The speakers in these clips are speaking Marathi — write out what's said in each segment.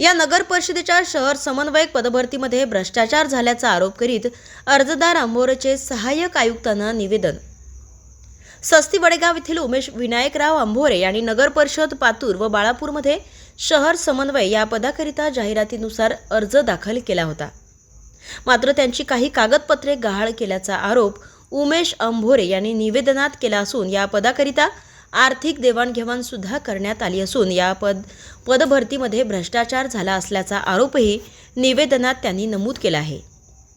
या नगर परिषदेच्या शहर समन्वयक पदभरतीमध्ये भ्रष्टाचार झाल्याचा आरोप करीत अर्जदार आंबोरचे सहाय्यक आयुक्तांना निवेदन. सस्ती वडेगाव येथील उमेश विनायकराव आंभोरे यांनी नगर परिषद पातूर व बाळापूरमध्ये शहर समन्वय या पदाकरिता जाहिरातीनुसार अर्ज दाखल केला होता. मात्र त्यांची काही कागदपत्रे गहाळ केल्याचा आरोप उमेश अंभोरे यांनी निवेदनात केला असून या पदाकरिता आर्थिक देवाणघेवाण सुद्धा करण्यात आली असून या पद पदभरतीमध्ये भ्रष्टाचार झाला असल्याचा आरोपही निवेदनात त्यांनी नमूद केला आहे.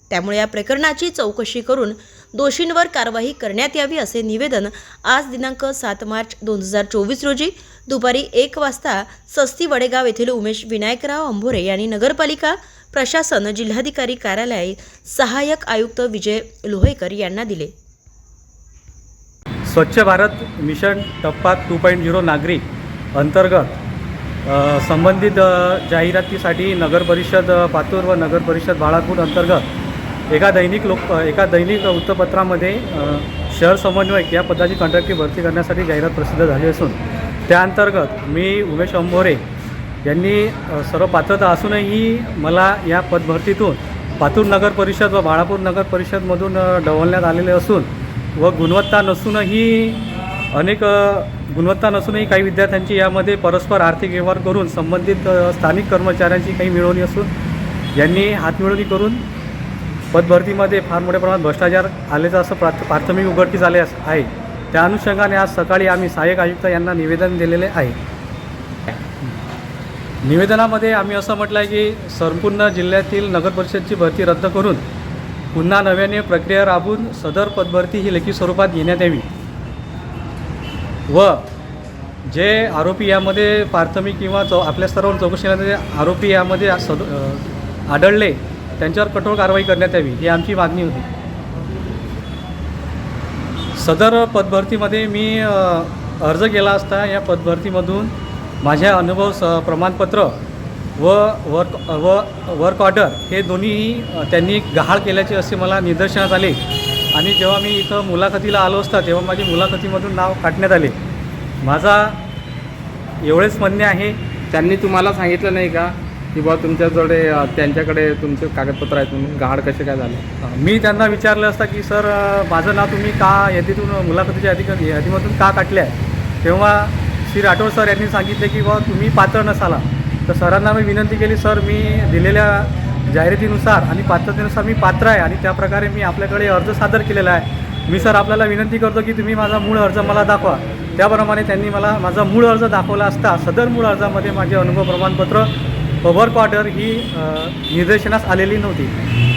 त्यामुळे या प्रकरणाची चौकशी करून दोषींवर कारवाई करण्यात यावी असे निवेदन आज दिनांक सात मार्च दोन हजार चोवीस रोजी दुपारी एक वाजता सस्ती वडेगाव येथील उमेश विनायकराव अंभोरे यांनी नगरपालिका प्रशासन जिल्हाधिकारी कार्यालय सहाय्यक आयुक्त विजय लोहेकर यांना दिले. स्वच्छ भारत मिशन टप्पा टू पॉईंट झिरो नागरिक अंतर्गत संबंधित जाहिरातीसाठी नगर परिषद पातूर व नगर परिषद बाळापूर अंतर्गत एका दैनिक लोक एका दैनिक वृत्तपत्रामध्ये शहर समन्वयक या पदाची कॉन्ट्रॅक्टची भरती करण्यासाठी जाहिरात प्रसिद्ध झाली असून त्या अंतर्गत मी उमेश अंभोरे यांनी सर्व पात्रता असूनही मला या पदभरतीतून पातूर नगर परिषद व बाळापूर नगर परिषदमधून डवलण्यात आलेले असून व गुणवत्ता नसूनही अनेक गुणवत्ता नसूनही काही विद्यार्थ्यांची यामध्ये परस्पर आर्थिक व्यवहार करून संबंधित स्थानिक कर्मचाऱ्यांची काही मिळवणी असून यांनी हातमिळवणी करून पदभरतीमध्ये फार मोठ्या प्रमाणात भ्रष्टाचार आल्याचं असं प्राथ प्राथमिक उघडकीस आले आहे. त्या अनुषंगाने आज सकाळी आम्ही सहाय्यक आयुक्त यांना निवेदन दिलेले आहे. निवेदनामध्ये आम्ही असं म्हटलं आहे की संपूर्ण जिल्ह्यातील नगर परिषदची भरती रद्द करून पुन्हा नव्याने प्रक्रिया राबवून सदर पदभरती ही लेखी स्वरूपात घेण्यात यावी. व जे आरोपी यामध्ये प्राथमिक किंवा चौ आपल्या स्तरावर चौकशी आरोपी यामध्ये सद आढळले त्यांच्यावर कठोर कारवाई करण्यात यावी ही आमची मागणी होती. सदर पदभरतीमध्ये मी अर्ज केला असता या पदभरतीमधून माझ्या अनुभव स प्रमाणपत्र व वर्क व वर्क ऑर्डर हे दोन्हीही त्यांनी गहाळ केल्याचे असे मला निदर्शनास आले. आणि जेव्हा मी इथं मुलाखतीला आलो असता तेव्हा माझी मुलाखतीमधून नाव काढण्यात आले. माझा एवढेच म्हणणे आहे. त्यांनी तुम्हाला सांगितलं नाही का? की बुवा तुमच्याजवळ अ, त्यांच्याकडे तुमचे कागदपत्र आहेत म्हणून गहाड कसे काय झाले? मी त्यांना विचारलं असता की सर माझं नाव तुम्ही का यादीतून मुलाखतीच्या यादी यादीमधून का काढले आहे तेव्हा श्री राठोड सर यांनी सांगितले की बा तुम्ही पात्र नसाला. तर सरांना मी विनंती केली सर मी दिलेल्या जाहिरातीनुसार आणि पात्रतेनुसार मी पात्र आहे आणि त्याप्रकारे मी आपल्याकडे अर्ज सादर केलेला आहे. मी सर आपल्याला विनंती करतो की तुम्ही माझा मूळ अर्ज मला दाखवा. त्याप्रमाणे त्यांनी मला माझा मूळ अर्ज दाखवला असता सदर मूळ अर्जामध्ये माझे अनुभव प्रमाणपत्र पवर वर्क ऑर्डर ही निर्देशनास आलेली नव्हती.